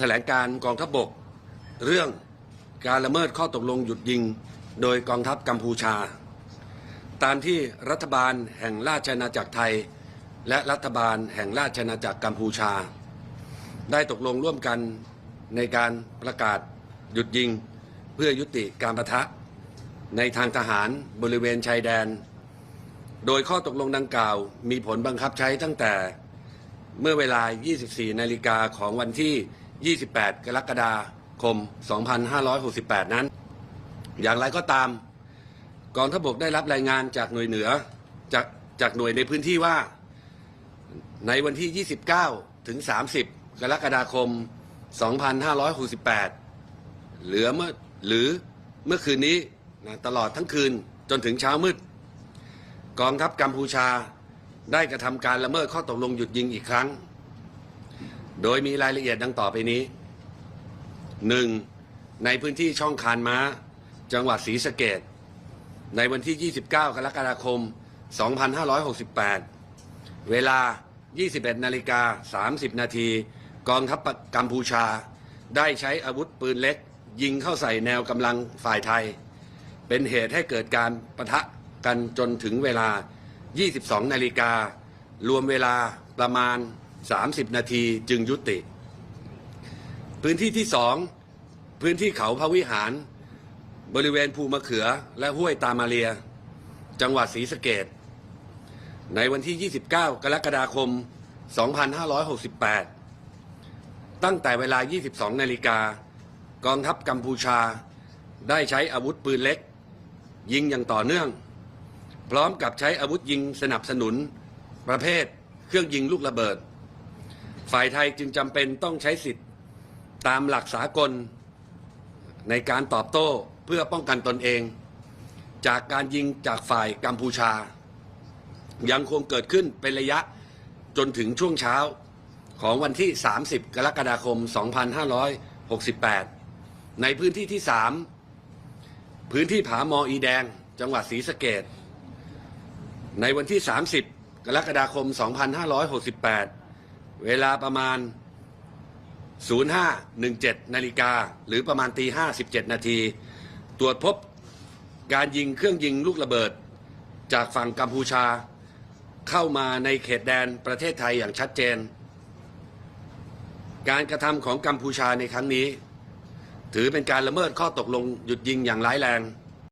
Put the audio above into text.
แถลงการกองทัพบก เรื่องการละเมิดข้อตกลงหยุดยิง โดยกองทัพกัมพูชา ตามที่รัฐบาลแห่งราชอาณาจักรไทย และรัฐบาลแห่งราชอาณาจักรกัมพูชา ได้ตกลงร่วมกันในการประกาศหยุดยิง เพื่อยุติการประทะ ในทางทหารบริเวณชายแดน โดยข้อตกลงดังกล่าวมีผลบังคับใช้ตั้งแต่เมื่อเวลา 24 นาฬิกาของวันที่ 28 กรกฎาคม 2568 นั้น อย่างไรก็ตาม กองทัพบกได้รับรายงานจากหน่วยเหนือจากจากหน่วยในพื้นที่ว่า ในวันที่ 29 ถึง 30 กรกฎาคม 2568 เหลือเมื่อหรือเมื่อคืนนี้นะตลอดทั้งคืนจนถึงเช้ามืด กองทัพกัมพูชาได้กระทำการละเมิดข้อตกลงหยุดยิงอีกครั้ง โดยมีรายละเอียดดังต่อไปนี้ 1. ในพื้นที่ช่องคานม้า จังหวัดศรีสะเกดในวันที่ 29 กรกฎาคม 2568 เวลา 21 นาฬิกา 30 นาทีกองทัพกัมพูชา ได้ใช้อาวุธปืนเล็ก ยิงเข้าใส่แนวกำลังฝ่ายไทย เป็นเหตุให้เกิดการปะทะกันจนถึงเวลา 22 นาฬิการวมเวลาประมาณ 30 นาทีจึงยุติ พื้นที่ที่สองพื้นที่เขาพระวิหาร บริเวณภูมะเขือและห้วยตามาเรีย จังหวัดศรีสะเกดในวันที่ 29 กรกฎาคม 2568 ตั้งแต่เวลา 22 นาฬิกากองทัพกัมพูชา ได้ใช้อาวุธปืนเล็ก ยิงอย่างต่อเนื่อง พร้อมกับใช้อาวุธยิงสนับสนุน ประเภทเครื่องยิงลูกระเบิด ฝ่ายไทยจึงจำเป็นต้องใช้สิทธิ์ตามหลักสากลในการตอบโต้เพื่อป้องกันตนเอง จากการยิงจากฝ่ายกัมพูชา ยังคงเกิดขึ้นเป็นระยะจนถึงช่วงเช้าของวันที่ 30 กรกฎาคม 2568 ในพื้นที่ที่ 3 พื้นที่ผาหมออีแดง จังหวัดศรีสะเกดในวันที่ 30 กรกฎาคม 2568 เวลาประมาณ 0517 นาฬิกา หรือประมาณตี5 17นาที ตรวจพบการยิงเครื่องยิงลูกระเบิด จากฝั่งกัมพูชา เข้ามาในเขตแดนประเทศไทยอย่างชัดเจน การกระทำของกัมพูชาในครั้งนี้ ถือเป็นการละเมิดข้อตกลงหยุดยิงอย่างร้ายแรง